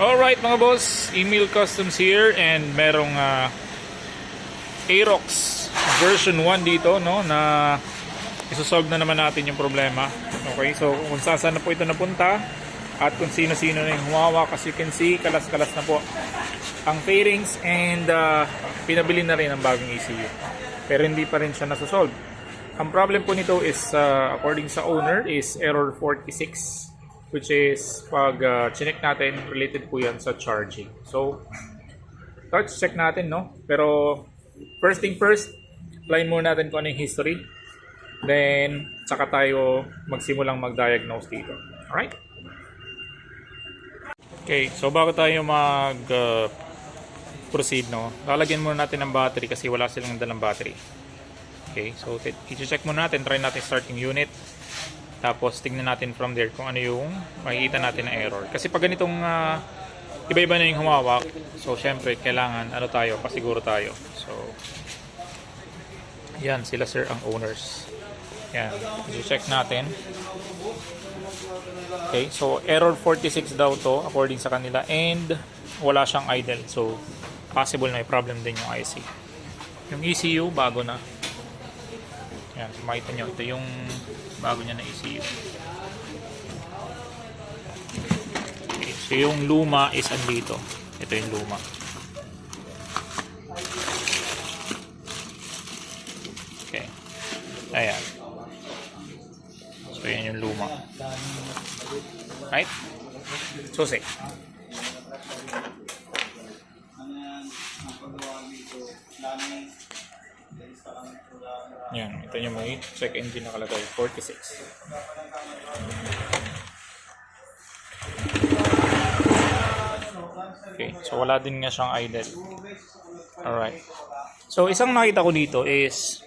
Alright mga boss, email customs here and merong uh, Aerox version 1 dito no na isosolve na naman natin yung problema. Okay, so kung saan na po ito napunta at kung sino-sino na yung humawak as you can see, kalas-kalas na po ang fairings and uh, pinabili na rin ang bagong ECU. Pero hindi pa rin siya nasosolve. Ang problem po nito is uh, according sa owner is error 46 which is pag uh, chinek natin related po yan sa charging. So touch check natin no. Pero first thing first, line muna natin kung ano yung history. Then saka tayo magsimulang mag-diagnose dito. Alright? Okay, so bago tayo mag uh, proceed no, lalagyan muna natin ng battery kasi wala silang dalang battery. Okay, so i-check muna natin, try natin starting unit. Tapos tingnan natin from there kung ano yung makikita natin na error. Kasi pag ganitong ah, iba-iba na yung humawak, so syempre kailangan ano tayo, pasiguro tayo. So yan, sila sir ang owners. Yan, i-check natin. Okay, so error 46 daw to according sa kanila and wala siyang idle. So possible may problem din yung IC. Yung ECU bago na. Yan, so makita nyo, ito yung bago niya na ECU. Okay, so yung luma is andito. Ito yung luma. Okay. Ayan. So yan yung luma. Right? Susi. Yan, ito yung may check engine nakalagay, 46. Okay, so wala din nga siyang idle. Alright. So isang nakita ko dito is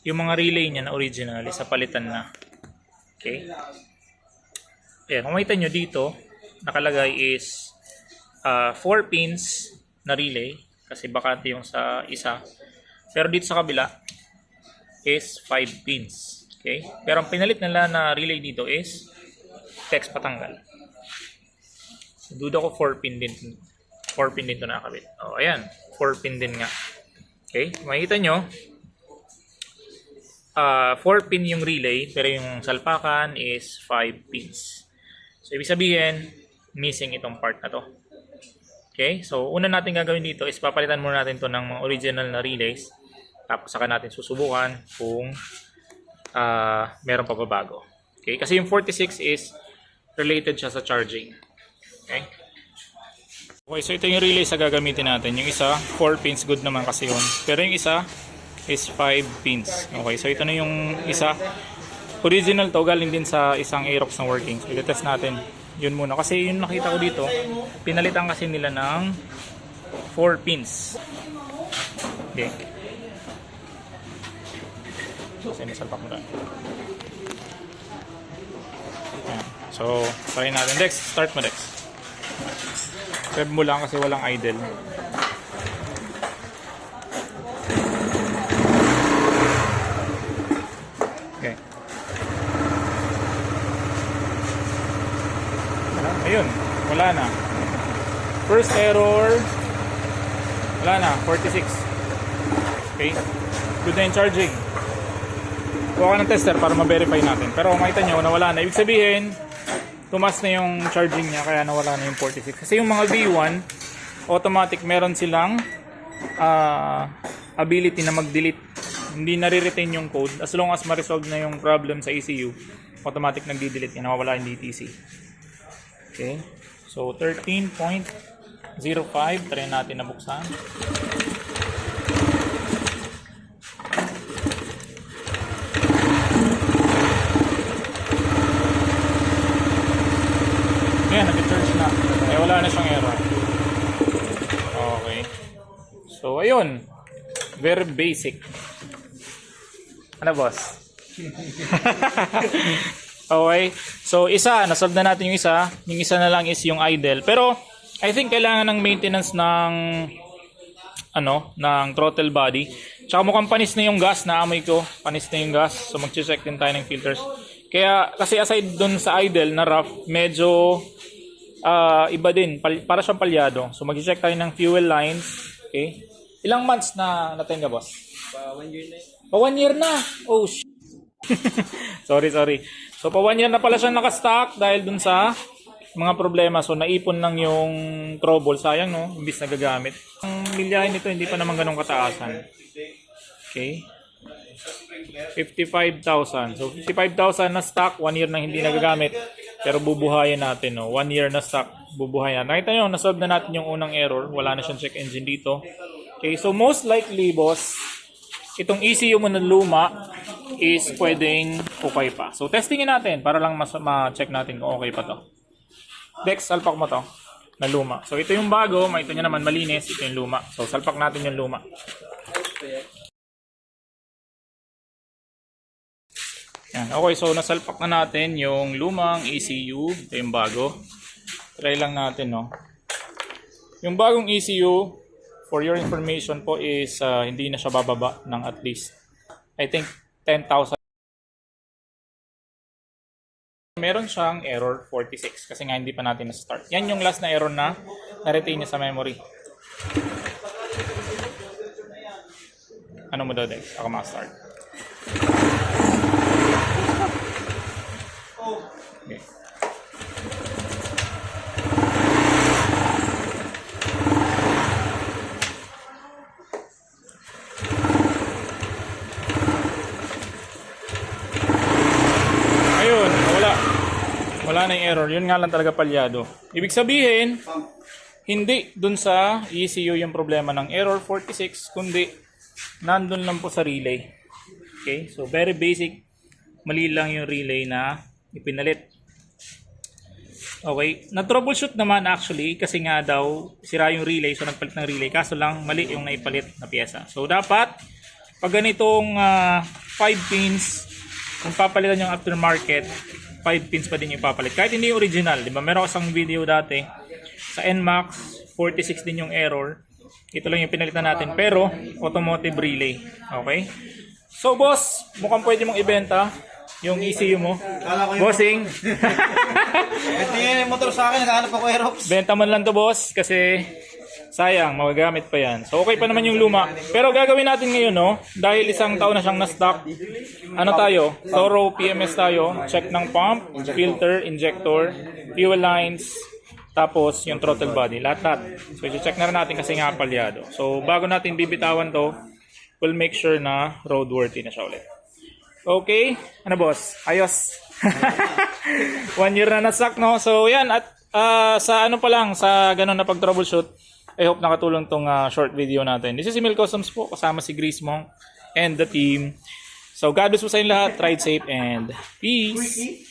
yung mga relay niya na original is palitan na. Okay. Ayan, kung makita nyo dito, nakalagay is 4 pins na relay kasi bakante yung sa isa. Pero dito sa kabila is 5 pins. Okay? Pero ang pinalit nila na relay dito is text patanggal. Duda ko 4 pin din. 4 pin din to nakakabit. O, oh, ayan. 4 pin din nga. Okay? Makikita nyo, uh, 4 pin yung relay, pero yung salpakan is 5 pins. So, ibig sabihin, missing itong part na to. Okay? So, una natin gagawin dito is papalitan muna natin to ng original na relays. Tapos, saka natin susubukan kung uh, meron pa babago. Okay? Kasi yung 46 is related siya sa charging. Okay? Okay, so ito yung relay sa gagamitin natin. Yung isa, 4 pins, good naman kasi yun. Pero yung isa is 5 pins. Okay, so ito na yung isa. Original to, galing din sa isang Aerox na working. So, test natin. Yun muna. Kasi yung nakita ko dito, pinalitan kasi nila ng 4 pins. Okay. Kasi nasalpak mo na. Ayan. So, try natin. Dex, start mo Dex. Rev mo lang kasi walang idle. Okay. Ayun, wala na. First error, wala na, 46. Okay. Good na yung charging. Kuha ka ng tester para ma-verify natin. Pero makita nyo, nawala na. Ibig sabihin, tumas na yung charging niya kaya nawala na yung 46 kasi yung mga V1 automatic meron silang uh, ability na mag-delete. Hindi nare-retain yung code. As long as ma-resolve na yung problem sa ECU automatic nagdi-delete yan. Nawawala yung DTC okay. So 13.05 try natin na buksan Ayan, nag-charge na. Eh, wala na siyang error. Okay. So, ayun. Very basic. Ano, boss? okay. So, isa. Nasolve na natin yung isa. Yung isa na lang is yung idle. Pero, I think kailangan ng maintenance ng ano, ng throttle body. Tsaka mukhang panis na yung gas, naamoy ko. Panis na yung gas. So, mag-check din tayo ng filters. Kaya, kasi aside dun sa idle na rough, medyo ah, iba din, pal- para siyang palyado. So mag-check tayo ng fuel lines. Okay? Ilang months na natin ka, boss? Pa one year na Pa one year na. Oh, sh- sorry, sorry. So, pa one year na pala siya nakastock dahil dun sa mga problema. So, naipon lang yung trouble. Sayang, no? Imbis na gagamit. Ang milyahin nito, hindi pa naman ganun kataasan. Okay. 55,000. So, 55,000 na stock. One year na hindi nagagamit. Pero bubuhayin natin, no? One year na stock. Bubuhayin. Nakita nyo, nasolve na natin yung unang error. Wala na siyang check engine dito. Okay, so most likely, boss, itong ECU mo na luma is pwedeng okay pa. So, testingin natin para lang mas ma-check natin kung okay pa to. Dex, salpak mo to na luma. So, ito yung bago. Ito niya naman malinis. Ito yung luma. So, salpak natin yung luma. Yan. Okay, so nasalpak na natin yung lumang ECU. Ito yung bago. Try lang natin, no? Yung bagong ECU, for your information po, is ah, hindi na siya bababa ng at least, I think, 10,000. Meron siyang error 46 kasi nga hindi pa natin na-start. Yan yung last na error na na-retain niya sa memory. Ano mo daw, Dex? Ako ma-start. Okay. Ayun, wala. Wala na yung error. Yun nga lang talaga palyado. Ibig sabihin, hindi dun sa ECU yung problema ng error 46, kundi nandun lang po sa relay. Okay? So, very basic. Mali lang yung relay na ipinalit. Okay. Na-troubleshoot naman actually kasi nga daw sira yung relay so nagpalit ng relay kaso lang mali yung naipalit na pyesa. So dapat pag ganitong 5 pins kung papalitan yung aftermarket 5 pins pa din yung papalit. Kahit hindi yung original, di ba? Meron kasang video dati sa NMAX 46 din yung error. Ito lang yung pinalitan natin pero automotive relay. Okay? So boss, mukhang pwede mong ibenta yung ECU mo. Bossing. Ito yung motor sa akin, naghahanap ako Aerox. Benta man lang to boss kasi sayang, magagamit pa yan. So okay pa naman yung luma. Pero gagawin natin ngayon no, dahil isang taon na siyang na-stock. Ano tayo? Thorough PMS tayo. Check ng pump, filter, injector, fuel lines, tapos yung throttle body. Lahat-lahat. So i-check na rin natin kasi nga palyado. So bago natin bibitawan to, we'll make sure na roadworthy na siya ulit. Okay? Ano boss? Ayos. One year na nasak, no? So, yan. At ah, sa ano pa lang, sa ganun na pag-troubleshoot, I hope nakatulong tong ah, short video natin. This is Emil Customs po, kasama si Grace Monk and the team. So, God bless po sa inyo lahat. Ride safe and peace!